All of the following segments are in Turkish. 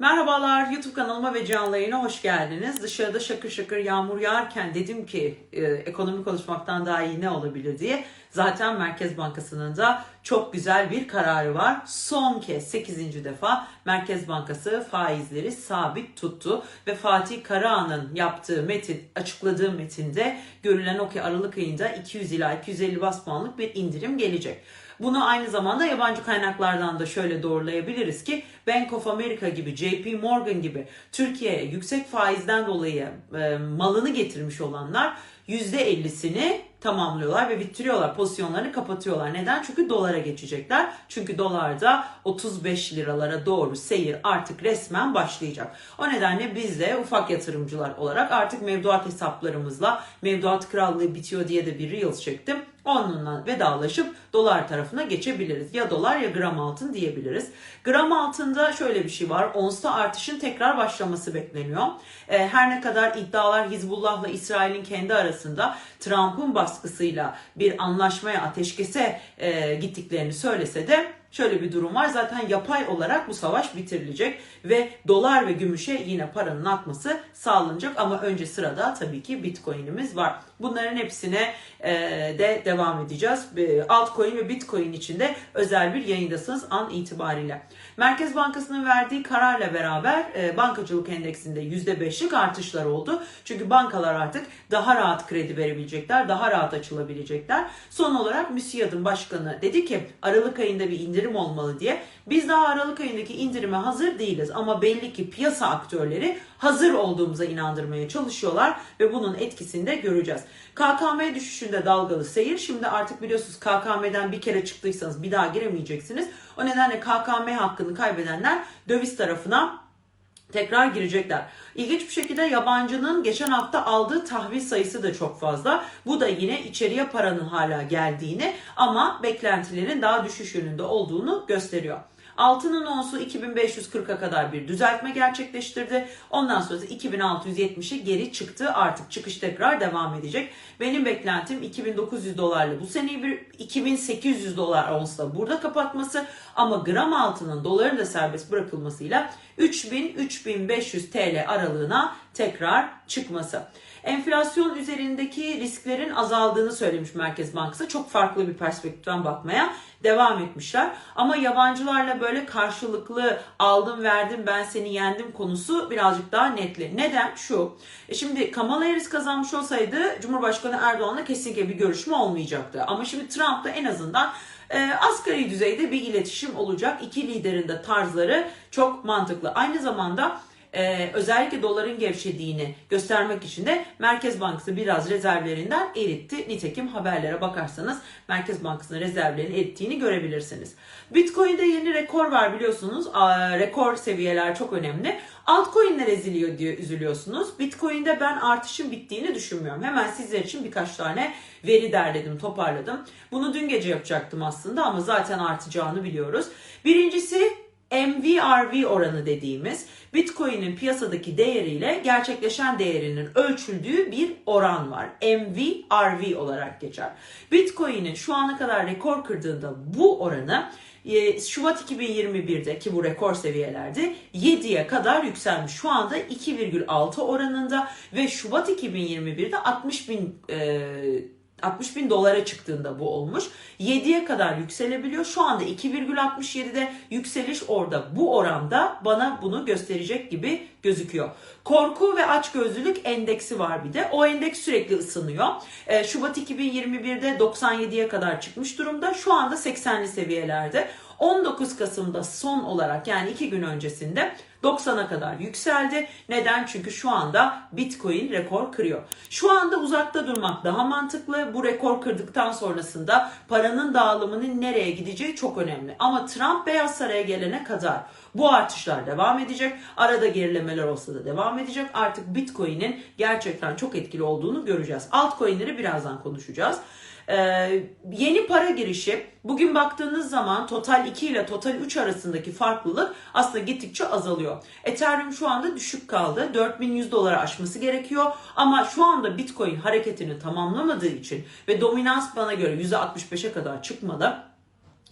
Merhabalar YouTube kanalıma ve canlı yayına hoş geldiniz. Dışarıda şakır şakır yağmur yağarken dedim ki e, ekonomi konuşmaktan daha iyi ne olabilir diye. Zaten Merkez Bankası'nın da çok güzel bir kararı var. Son kez 8. defa Merkez Bankası faizleri sabit tuttu ve Fatih Karahan'ın yaptığı metin, açıkladığı metinde görülen o ki Aralık ayında 200 ila 250 bas puanlık bir indirim gelecek. Bunu aynı zamanda yabancı kaynaklardan da şöyle doğrulayabiliriz ki Bank of America gibi, JP Morgan gibi Türkiye'ye yüksek faizden dolayı e, malını getirmiş olanlar %50'sini tamamlıyorlar ve bitiriyorlar. Pozisyonlarını kapatıyorlar. Neden? Çünkü dolara geçecekler. Çünkü dolarda 35 liralara doğru seyir artık resmen başlayacak. O nedenle biz de ufak yatırımcılar olarak artık mevduat hesaplarımızla mevduat krallığı bitiyor diye de bir Reels çektim. Onunla vedalaşıp dolar tarafına geçebiliriz. Ya dolar ya gram altın diyebiliriz. Gram altında şöyle bir şey var. Onsta artışın tekrar başlaması bekleniyor. Ee, her ne kadar iddialar Hizbullah'la İsrail'in kendi arasında Trump'ın baskısıyla bir anlaşmaya, ateşkese e, gittiklerini söylese de şöyle bir durum var. Zaten yapay olarak bu savaş bitirilecek ve dolar ve gümüşe yine paranın akması sağlanacak ama önce sırada tabii ki Bitcoin'imiz var. Bunların hepsine de devam edeceğiz. E, altcoin ve Bitcoin içinde özel bir yayındasınız an itibariyle. Merkez Bankası'nın verdiği kararla beraber e, bankacılık endeksinde %5'lik artışlar oldu. Çünkü bankalar artık daha rahat kredi verebilecekler, daha rahat açılabilecekler. Son olarak MÜSİAD'ın başkanı dedi ki Aralık ayında bir indirim olmalı diye. Biz daha Aralık ayındaki indirime hazır değiliz ama belli ki piyasa aktörleri hazır olduğumuza inandırmaya çalışıyorlar ve bunun etkisini de göreceğiz. KKM düşüşünde dalgalı seyir. Şimdi artık biliyorsunuz KKM'den bir kere çıktıysanız bir daha giremeyeceksiniz. O nedenle KKM hakkını kaybedenler döviz tarafına tekrar girecekler. İlginç bir şekilde yabancının geçen hafta aldığı tahvil sayısı da çok fazla. Bu da yine içeriye paranın hala geldiğini ama beklentilerin daha düşüş yönünde olduğunu gösteriyor. Altının onsu 2540'a kadar bir düzeltme gerçekleştirdi. Ondan sonra 2670'e geri çıktı. Artık çıkış tekrar devam edecek. Benim beklentim 2900 dolarla bu seneyi bir 2800 dolar onsla burada kapatması ama gram altının doların da serbest bırakılmasıyla 3000-3500 TL aralığına tekrar çıkması. Enflasyon üzerindeki risklerin azaldığını söylemiş Merkez Bankası. Çok farklı bir perspektiften bakmaya devam etmişler. Ama yabancılarla böyle karşılıklı aldım verdim ben seni yendim konusu birazcık daha netli. Neden? Şu. E şimdi Kamala Harris kazanmış olsaydı Cumhurbaşkanı Erdoğan'la kesinlikle bir görüşme olmayacaktı. Ama şimdi Trump'la en azından e, asgari düzeyde bir iletişim olacak. İki liderin de tarzları çok mantıklı. Aynı zamanda e, özellikle doların gevşediğini göstermek için de Merkez Bankası biraz rezervlerinden eritti. Nitekim haberlere bakarsanız Merkez Bankası'nın rezervlerini erittiğini görebilirsiniz. Bitcoin'de yeni rekor var biliyorsunuz. A, rekor seviyeler çok önemli. Altcoin'ler eziliyor diye üzülüyorsunuz. Bitcoin'de ben artışın bittiğini düşünmüyorum. Hemen sizler için birkaç tane veri derledim, toparladım. Bunu dün gece yapacaktım aslında ama zaten artacağını biliyoruz. Birincisi MVRV oranı dediğimiz Bitcoin'in piyasadaki değeriyle gerçekleşen değerinin ölçüldüğü bir oran var. MVRV olarak geçer. Bitcoin'in şu ana kadar rekor kırdığında bu oranı e, Şubat 2021'de ki bu rekor seviyelerde 7'ye kadar yükselmiş. Şu anda 2,6 oranında ve Şubat 2021'de 60 bin e, 60 bin dolara çıktığında bu olmuş. 7'ye kadar yükselebiliyor. Şu anda 2,67'de yükseliş orada. Bu oranda bana bunu gösterecek gibi gözüküyor. Korku ve açgözlülük endeksi var bir de. O endeks sürekli ısınıyor. Ee, Şubat 2021'de 97'ye kadar çıkmış durumda. Şu anda 80'li seviyelerde. 19 Kasım'da son olarak yani 2 gün öncesinde 90'a kadar yükseldi. Neden? Çünkü şu anda Bitcoin rekor kırıyor. Şu anda uzakta durmak daha mantıklı. Bu rekor kırdıktan sonrasında paranın dağılımının nereye gideceği çok önemli. Ama Trump Beyaz Saray'a gelene kadar bu artışlar devam edecek. Arada gerilemeler olsa da devam edecek. Artık Bitcoin'in gerçekten çok etkili olduğunu göreceğiz. Altcoin'leri birazdan konuşacağız. Ee, yeni para girişi bugün baktığınız zaman total 2 ile total 3 arasındaki farklılık aslında gittikçe azalıyor. Ethereum şu anda düşük kaldı. 4100 dolara aşması gerekiyor. Ama şu anda Bitcoin hareketini tamamlamadığı için ve dominans bana göre %65'e kadar çıkmadı.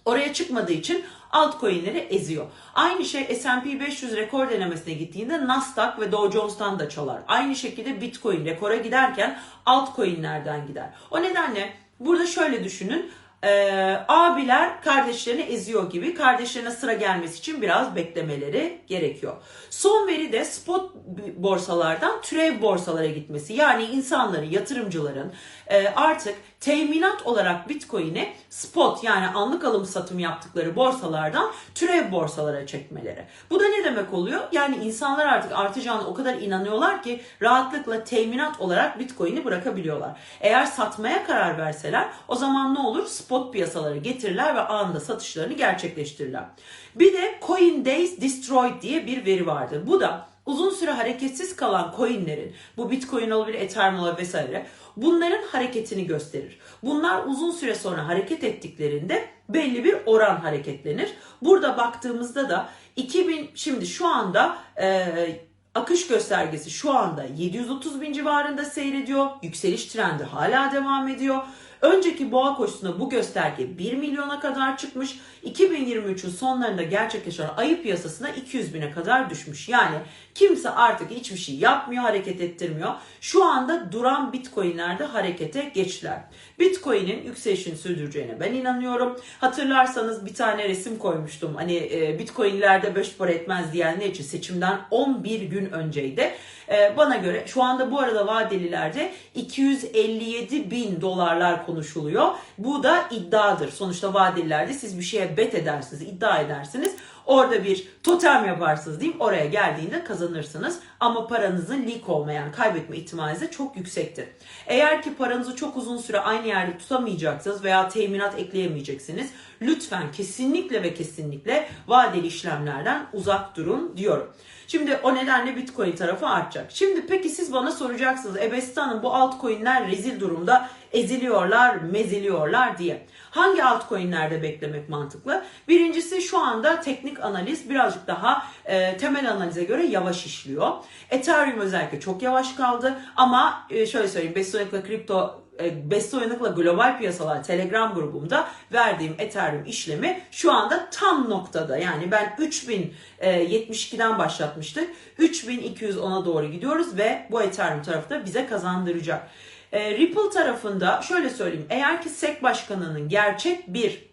Oraya çıkmadığı için altcoin'leri eziyor. Aynı şey S&P 500 rekor denemesine gittiğinde Nasdaq ve Dow Jones'tan da çalar. Aynı şekilde Bitcoin rekora giderken altcoin'lerden gider. O nedenle burada şöyle düşünün. Ee, abiler kardeşlerini eziyor gibi kardeşlerine sıra gelmesi için biraz beklemeleri gerekiyor. Son veri de spot borsalardan türev borsalara gitmesi. Yani insanların, yatırımcıların e, artık teminat olarak Bitcoin'i spot yani anlık alım satım yaptıkları borsalardan türev borsalara çekmeleri. Bu da ne demek oluyor? Yani insanlar artık artacağına o kadar inanıyorlar ki rahatlıkla teminat olarak Bitcoin'i bırakabiliyorlar. Eğer satmaya karar verseler o zaman ne olur? Spot piyasalara getirirler ve anında satışlarını gerçekleştirirler. Bir de Coindays Destroyed diye bir veri vardır. Bu da uzun süre hareketsiz kalan coinlerin, bu Bitcoin olabilir, Ethereum olabilir vesaire, bunların hareketini gösterir. Bunlar uzun süre sonra hareket ettiklerinde belli bir oran hareketlenir. Burada baktığımızda da 2000 şimdi şu anda e, akış göstergesi şu anda 730 bin civarında seyrediyor. Yükseliş trendi hala devam ediyor. Önceki boğa koşusunda bu gösterge 1 milyona kadar çıkmış. 2023'ün sonlarında gerçekleşen ayı piyasasına 200 bine kadar düşmüş. Yani kimse artık hiçbir şey yapmıyor, hareket ettirmiyor. Şu anda duran bitcoinlerde harekete geçtiler. Bitcoin'in yükselişini sürdüreceğine ben inanıyorum. Hatırlarsanız bir tane resim koymuştum. Hani e, bitcoinlerde 5 para etmez diyenler için seçimden 11 gün önceydi. E, bana göre şu anda bu arada vadelilerde 257 bin dolarlar konuşuluyor. Bu da iddiadır. Sonuçta vadelilerde siz bir şeye bet edersiniz, iddia edersiniz. Orada bir totem yaparsınız diyeyim. Oraya geldiğinde kazanırsınız. Ama paranızın leak olmayan kaybetme ihtimaliniz de çok yüksektir. Eğer ki paranızı çok uzun süre aynı yerde tutamayacaksınız veya teminat ekleyemeyeceksiniz. Lütfen kesinlikle ve kesinlikle vadeli işlemlerden uzak durun diyorum. Şimdi o nedenle Bitcoin tarafı artacak. Şimdi peki siz bana soracaksınız. Ebesti Hanım bu altcoin'ler rezil durumda eziliyorlar, meziliyorlar diye. Hangi altcoin'lerde beklemek mantıklı? Birincisi şu anda teknik analiz birazcık daha e, temel analize göre yavaş işliyor. Ethereum özellikle çok yavaş kaldı ama e, şöyle söyleyeyim Bestonik'la kripto e, Beste Uyanık'la global piyasalar Telegram grubumda verdiğim Ethereum işlemi şu anda tam noktada. Yani ben 3072'den başlatmıştık. 3210'a doğru gidiyoruz ve bu Ethereum tarafı da bize kazandıracak. E, Ripple tarafında şöyle söyleyeyim. Eğer ki SEC başkanının gerçek bir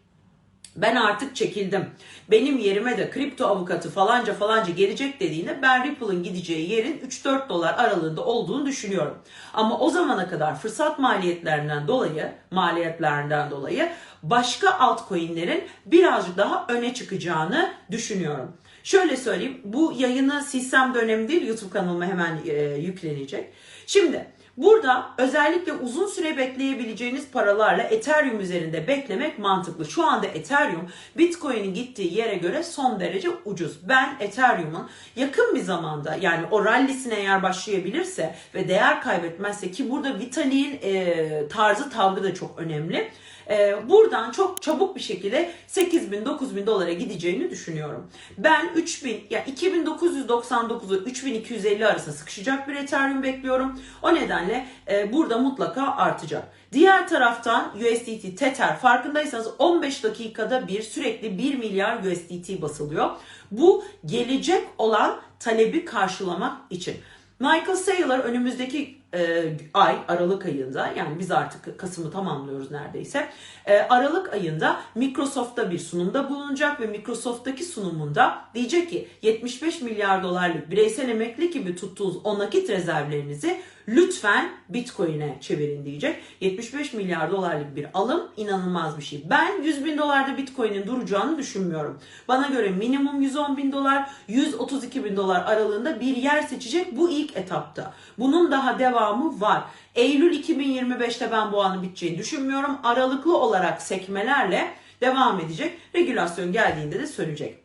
ben artık çekildim. Benim yerime de kripto avukatı falanca falanca gelecek dediğinde ben Ripple'ın gideceği yerin 3-4 dolar aralığında olduğunu düşünüyorum. Ama o zamana kadar fırsat maliyetlerinden dolayı, maliyetlerinden dolayı başka altcoin'lerin birazcık daha öne çıkacağını düşünüyorum. Şöyle söyleyeyim, bu yayını silsem de önemli değil, YouTube kanalıma hemen e, yüklenecek. Şimdi Burada özellikle uzun süre bekleyebileceğiniz paralarla Ethereum üzerinde beklemek mantıklı. Şu anda Ethereum Bitcoin'in gittiği yere göre son derece ucuz. Ben Ethereum'un yakın bir zamanda yani o rallisine eğer başlayabilirse ve değer kaybetmezse ki burada Vitalik'in e, tarzı tavrı da çok önemli e, buradan çok çabuk bir şekilde 8 bin 9 bin dolara gideceğini düşünüyorum. Ben 3000 yani 2999'u 3250 arasında sıkışacak bir Ethereum bekliyorum. O nedenle e, burada mutlaka artacak. Diğer taraftan USDT Tether farkındaysanız 15 dakikada bir sürekli 1 milyar USDT basılıyor. Bu gelecek olan talebi karşılamak için. Michael Saylor önümüzdeki e, ay Aralık ayında yani biz artık Kasım'ı tamamlıyoruz neredeyse. E, Aralık ayında Microsoft'ta bir sunumda bulunacak ve Microsoft'taki sunumunda diyecek ki 75 milyar dolarlık bireysel emekli gibi tuttuğunuz o nakit rezervlerinizi lütfen Bitcoin'e çevirin diyecek. 75 milyar dolarlık bir alım inanılmaz bir şey. Ben 100 bin dolarda Bitcoin'in duracağını düşünmüyorum. Bana göre minimum 110 bin dolar, 132 bin dolar aralığında bir yer seçecek bu ilk etapta. Bunun daha devamı var. Eylül 2025'te ben bu anı biteceğini düşünmüyorum. Aralıklı olarak sekmelerle devam edecek. Regülasyon geldiğinde de sönecek.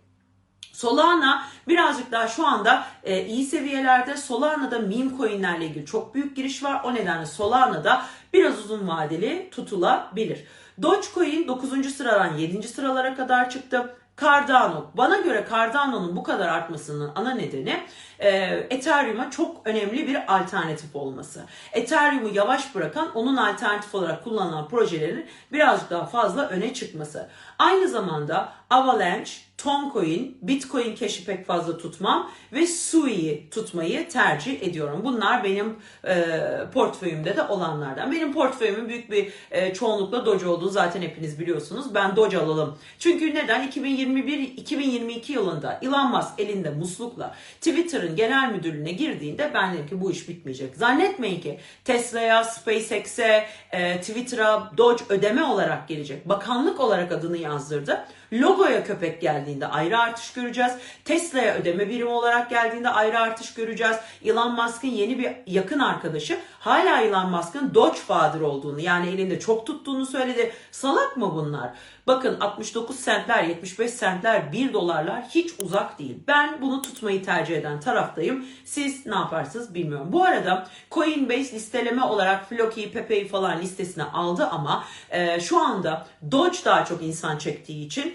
Solana birazcık daha şu anda e, iyi seviyelerde. Solana'da meme coinlerle ilgili çok büyük giriş var. O nedenle Solana'da biraz uzun vadeli tutulabilir. Dogecoin 9. sıradan 7. sıralara kadar çıktı. Cardano. Bana göre Cardano'nun bu kadar artmasının ana nedeni e, Ethereum'a çok önemli bir alternatif olması. Ethereum'u yavaş bırakan onun alternatif olarak kullanılan projelerin birazcık daha fazla öne çıkması. Aynı zamanda Avalanche, Toncoin, Bitcoin keşi pek fazla tutmam ve Sui'yi tutmayı tercih ediyorum. Bunlar benim e, portföyümde de olanlardan. Benim portföyümün büyük bir e, çoğunlukla Doge olduğunu zaten hepiniz biliyorsunuz. Ben Doge alalım. Çünkü neden? 2021-2022 yılında Elon Musk elinde muslukla Twitter'ın genel müdürlüğüne girdiğinde ben dedim ki bu iş bitmeyecek. Zannetmeyin ki Tesla'ya, SpaceX'e, e, Twitter'a Doge ödeme olarak gelecek. Bakanlık olarak adını yazdırdı. Logoya köpek geldiğinde ayrı artış göreceğiz. Tesla'ya ödeme birimi olarak geldiğinde ayrı artış göreceğiz. Elon Musk'ın yeni bir yakın arkadaşı hala Elon Musk'ın Dogefather olduğunu yani elinde çok tuttuğunu söyledi. Salak mı bunlar? Bakın 69 centler, 75 centler, 1 dolarlar hiç uzak değil. Ben bunu tutmayı tercih eden taraftayım. Siz ne yaparsınız bilmiyorum. Bu arada Coinbase listeleme olarak Floki'yi, Pepe'yi falan listesine aldı ama e, şu anda Doge daha çok insan çektiği için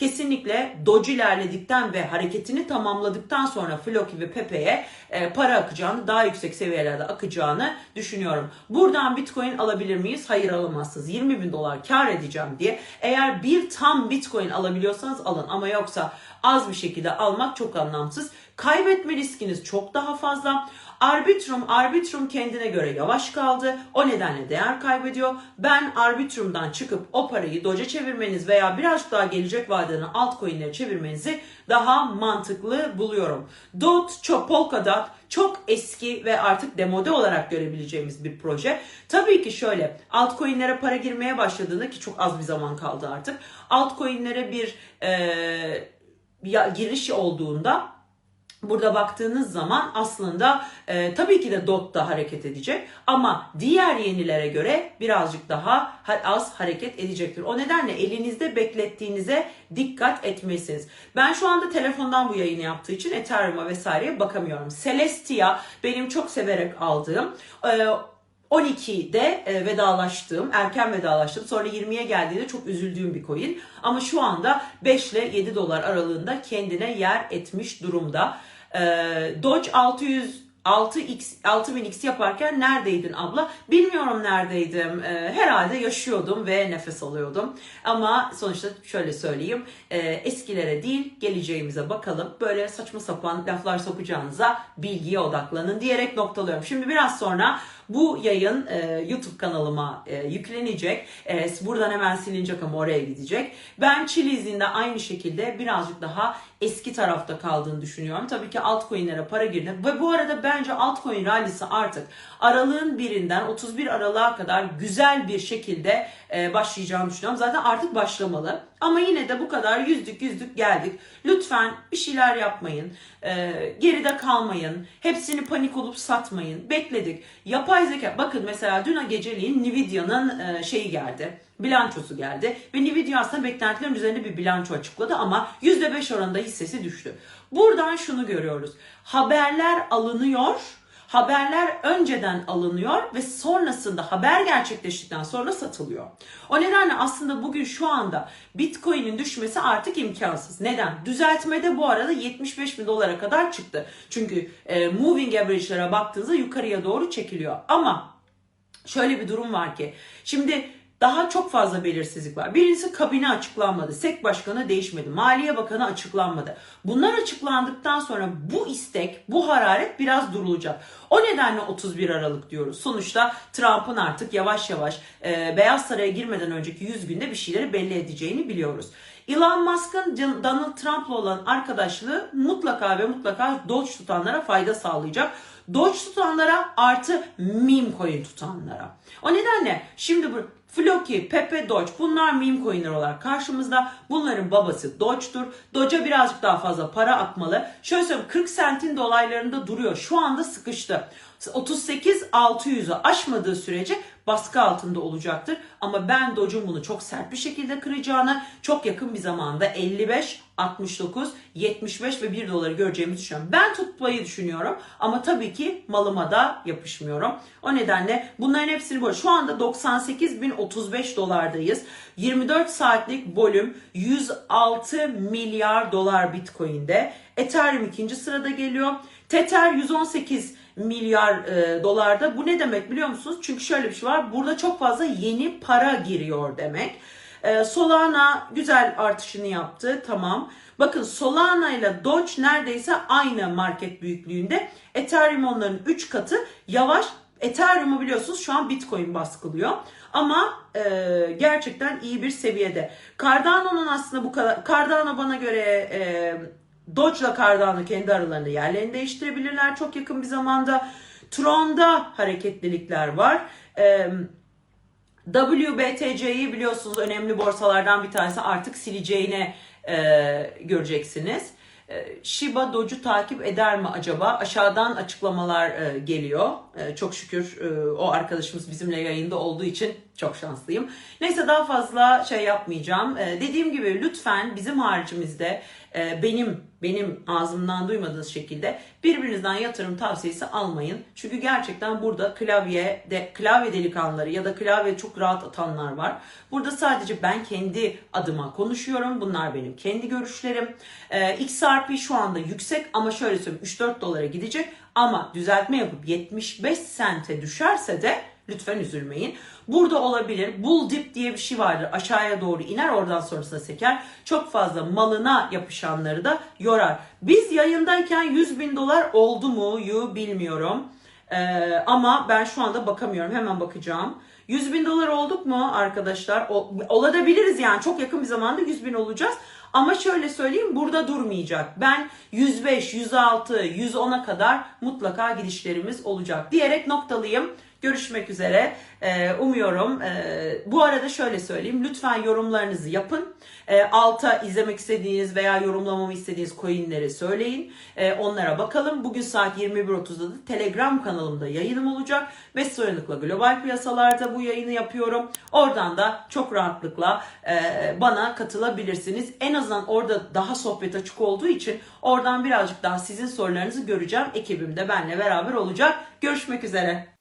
kesinlikle Doge ilerledikten ve hareketini tamamladıktan sonra Floki ve Pepe'ye e, para akacağını, daha yüksek seviyelerde akacağını düşünüyorum. Buradan Bitcoin alabilir miyiz? Hayır alamazsınız. 20 bin dolar kar edeceğim diye. Eğer bir tam Bitcoin alabiliyorsanız alın ama yoksa az bir şekilde almak çok anlamsız. Kaybetme riskiniz çok daha fazla. Arbitrum, Arbitrum kendine göre yavaş kaldı. O nedenle değer kaybediyor. Ben Arbitrum'dan çıkıp o parayı Doge'e çevirmeniz veya birazcık daha gelecek vadeden altcoin'lere çevirmenizi daha mantıklı buluyorum. DOT, çok Polkadot çok eski ve artık demode olarak görebileceğimiz bir proje. Tabii ki şöyle altcoin'lere para girmeye başladığında ki çok az bir zaman kaldı artık. Altcoin'lere bir e, giriş olduğunda Burada baktığınız zaman aslında e, tabii ki de DOT da hareket edecek ama diğer yenilere göre birazcık daha az hareket edecektir. O nedenle elinizde beklettiğinize dikkat etmelisiniz. Ben şu anda telefondan bu yayını yaptığı için Ethereum'a vesaireye bakamıyorum. Celestia benim çok severek aldığım e, 12'de e, vedalaştığım, erken vedalaştım. Sonra 20'ye geldiğinde çok üzüldüğüm bir coin. Ama şu anda 5 ile 7 dolar aralığında kendine yer etmiş durumda. E, Doge 600 6x 6000x yaparken neredeydin abla? Bilmiyorum neredeydim. E, herhalde yaşıyordum ve nefes alıyordum. Ama sonuçta şöyle söyleyeyim. E, eskilere değil geleceğimize bakalım. Böyle saçma sapan laflar sokacağınıza bilgiye odaklanın diyerek noktalıyorum. Şimdi biraz sonra bu yayın e, YouTube kanalıma e, yüklenecek. E, buradan hemen silinecek ama oraya gidecek. Ben Chili's'in de aynı şekilde birazcık daha eski tarafta kaldığını düşünüyorum. Tabii ki altcoin'lere para girdi. Ve bu arada bence altcoin rallisi artık aralığın birinden 31 aralığa kadar güzel bir şekilde e, başlayacağını düşünüyorum. Zaten artık başlamalı. Ama yine de bu kadar yüzdük yüzdük geldik. Lütfen bir şeyler yapmayın. E, geride kalmayın. Hepsini panik olup satmayın. Bekledik. Yapay zeka. Bakın mesela dün geceliğin Nvidia'nın e, şeyi geldi bilançosu geldi. Ve Nvidia aslında beklentilerin üzerinde bir bilanço açıkladı ama %5 oranında hissesi düştü. Buradan şunu görüyoruz. Haberler alınıyor haberler önceden alınıyor ve sonrasında haber gerçekleştikten sonra satılıyor. O nedenle aslında bugün şu anda Bitcoin'in düşmesi artık imkansız. Neden? Düzeltmede bu arada 75 bin dolara kadar çıktı. Çünkü e, moving average'lara baktığınızda yukarıya doğru çekiliyor. Ama şöyle bir durum var ki şimdi daha çok fazla belirsizlik var. Birincisi kabine açıklanmadı. SEK başkanı değişmedi. Maliye Bakanı açıklanmadı. Bunlar açıklandıktan sonra bu istek, bu hararet biraz durulacak. O nedenle 31 Aralık diyoruz. Sonuçta Trump'ın artık yavaş yavaş e, Beyaz Saray'a girmeden önceki 100 günde bir şeyleri belli edeceğini biliyoruz. Elon Musk'ın Donald Trump'la olan arkadaşlığı mutlaka ve mutlaka Doge tutanlara fayda sağlayacak. Doge tutanlara artı meme coin tutanlara. O nedenle şimdi bu Floki, Pepe, Doge bunlar meme coinler olarak karşımızda. Bunların babası Doge'dur. Doge'a birazcık daha fazla para akmalı. Şöyle söyleyeyim 40 sentin dolaylarında duruyor. Şu anda sıkıştı. 38 600'ü aşmadığı sürece baskı altında olacaktır. Ama ben Doge'un bunu çok sert bir şekilde kıracağını çok yakın bir zamanda 55 69, 75 ve 1 doları göreceğimizi düşünüyorum. Ben tutmayı düşünüyorum ama tabii ki malıma da yapışmıyorum. O nedenle bunların hepsini böyle. Şu anda 98.035 dolardayız. 24 saatlik volüm 106 milyar dolar Bitcoin'de. Ethereum ikinci sırada geliyor. Tether 118 milyar e, dolarda. Bu ne demek biliyor musunuz? Çünkü şöyle bir şey var. Burada çok fazla yeni para giriyor demek. E, Solana güzel artışını yaptı. Tamam. Bakın Solana ile Doge neredeyse aynı market büyüklüğünde. Ethereum onların 3 katı. Yavaş Ethereum'u biliyorsunuz şu an Bitcoin baskılıyor. Ama e, gerçekten iyi bir seviyede. Cardano'nun aslında bu kadar... Cardano bana göre... E, Doge'la Cardano kendi aralarında yerlerini değiştirebilirler çok yakın bir zamanda. Tron'da hareketlilikler var. Ee, WBTC'yi biliyorsunuz önemli borsalardan bir tanesi artık sileceğini e, göreceksiniz. E, Shiba Doge'u takip eder mi acaba? Aşağıdan açıklamalar e, geliyor. E, çok şükür e, o arkadaşımız bizimle yayında olduğu için çok şanslıyım. Neyse daha fazla şey yapmayacağım. E, dediğim gibi lütfen bizim haricimizde e, benim benim ağzımdan duymadığınız şekilde birbirinizden yatırım tavsiyesi almayın. Çünkü gerçekten burada klavye de klavye delikanlıları ya da klavye çok rahat atanlar var. Burada sadece ben kendi adıma konuşuyorum. Bunlar benim kendi görüşlerim. E, XRP şu anda yüksek ama şöyle söyleyeyim 3-4 dolara gidecek ama düzeltme yapıp 75 sente düşerse de lütfen üzülmeyin. Burada olabilir. Bull dip diye bir şey vardır. Aşağıya doğru iner oradan sonrasında seker. Çok fazla malına yapışanları da yorar. Biz yayındayken 100 bin dolar oldu mu yu bilmiyorum. Ee, ama ben şu anda bakamıyorum. Hemen bakacağım. 100 bin dolar olduk mu arkadaşlar? Olabiliriz yani. Çok yakın bir zamanda 100 bin olacağız. Ama şöyle söyleyeyim burada durmayacak. Ben 105, 106, 110'a kadar mutlaka gidişlerimiz olacak diyerek noktalıyım. Görüşmek üzere. Ee, umuyorum. Ee, bu arada şöyle söyleyeyim. Lütfen yorumlarınızı yapın. Ee, alta izlemek istediğiniz veya yorumlamamı istediğiniz coinleri söyleyin. Ee, onlara bakalım. Bugün saat 21.30'da da Telegram kanalımda yayınım olacak. Ve sıranlıkla global piyasalarda bu yayını yapıyorum. Oradan da çok rahatlıkla e, bana katılabilirsiniz. En azından orada daha sohbet açık olduğu için oradan birazcık daha sizin sorularınızı göreceğim. Ekibim de benimle beraber olacak. Görüşmek üzere.